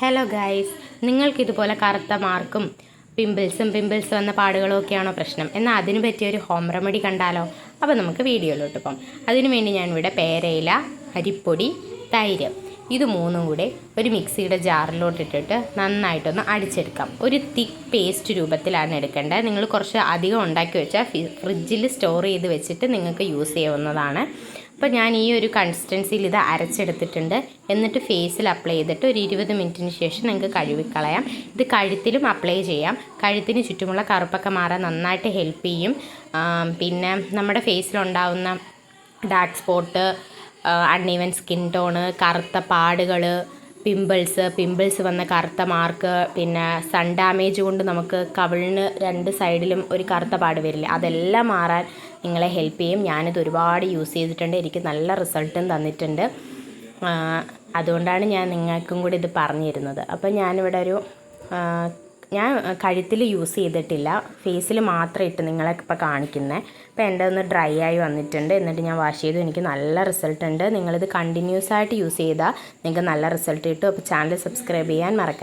Hello guys നിങ്ങൾക്കിതുപോലെ കറുത്ത മാർക്കും പിമ്പിൾസും pimples വന്ന പാടുകളും ഒക്കെയാണോ പ്രശ്നം? എന്നാൽ അതിന് പറ്റിയ ഒരു ഹോം റെമഡി കണ്ടാലോ? അപ്പോൾ നമുക്ക് വീഡിയോയിലോട്ട് പോകാം. അതിനുവേണ്ടി ഞാനിവിടെ പേരയില അരിപ്പൊടി തൈര് ഇത് മൂന്നും കൂടെ ഒരു മിക്സിയുടെ ജാറിലോട്ട് ഇട്ടിട്ട് നന്നായിട്ടൊന്ന് അടിച്ചെടുക്കാം. ഒരു തിക്ക് പേസ്റ്റ് രൂപത്തിലാണ് എടുക്കേണ്ടത്. നിങ്ങൾ കുറച്ച് അധികം ഉണ്ടാക്കി വെച്ചാൽ ഫ്രിഡ്ജിൽ സ്റ്റോർ ചെയ്ത് വെച്ചിട്ട് നിങ്ങൾക്ക് യൂസ് ചെയ്യാവുന്നതാണ്. അപ്പോൾ ഞാൻ ഈ ഒരു കൺസിസ്റ്റൻസിയിൽ ഇത് അരച്ചെടുത്തിട്ടുണ്ട്. എന്നിട്ട് ഫേസിൽ അപ്ലൈ ചെയ്തിട്ട് ഒരു ഇരുപത് മിനിറ്റിന് ശേഷം നിങ്ങൾക്ക് കഴുകിക്കളയാം ഇത് കഴുത്തിലും അപ്ലൈ ചെയ്യാം. കഴുത്തിന് ചുറ്റുമുള്ള കറുപ്പൊക്കെ മാറാൻ നന്നായിട്ട് ഹെൽപ്പ് ചെയ്യും. പിന്നെ നമ്മുടെ ഫേസിലുണ്ടാവുന്ന dark spot uneven skin tone കറുത്ത പാടുകൾ പിമ്പിൾസ് പിമ്പിൾസ് വന്ന കറുത്ത മാർക്ക് പിന്നെ സൺ ഡാമേജ് കൊണ്ട് നമുക്ക് കവിളിന് രണ്ട് സൈഡിലും ഒരു കറുത്ത പാട് വരില്ല? അതെല്ലാം മാറാൻ നിങ്ങളെ ഹെൽപ്പ് ചെയ്യും. ഞാനിത് ഒരുപാട് യൂസ് ചെയ്തിട്ടുണ്ട്. എനിക്ക് നല്ല റിസൾട്ടും തന്നിട്ടുണ്ട്. അതുകൊണ്ടാണ് ഞാൻ നിങ്ങൾക്കും കൂടി ഇത് പറഞ്ഞിരുന്നത്. അപ്പോൾ ഞാനിവിടെ ഒരു ഞാൻ കഴുത്തിൽ യൂസ് ചെയ്തിട്ടില്ല. ഫേസിൽ മാത്രം ഇട്ട് നിങ്ങളെ ഇപ്പോൾ കാണിക്കുന്നത് അപ്പോൾ എന്റെ ഒന്ന് ഡ്രൈ ആയി വന്നിട്ടുണ്ട്. എന്നിട്ട് ഞാൻ വാഷ് ചെയ്തു. എനിക്ക് നല്ല റിസൾട്ട് ഉണ്ട്. നിങ്ങളിത് കണ്ടിന്യൂസ് ആയിട്ട് യൂസ് ചെയ്താൽ നിങ്ങൾക്ക് നല്ല റിസൾട്ട് കിട്ടും. അപ്പോൾ ചാനൽ സബ്സ്ക്രൈബ് ചെയ്യാൻ മറക്കരുത്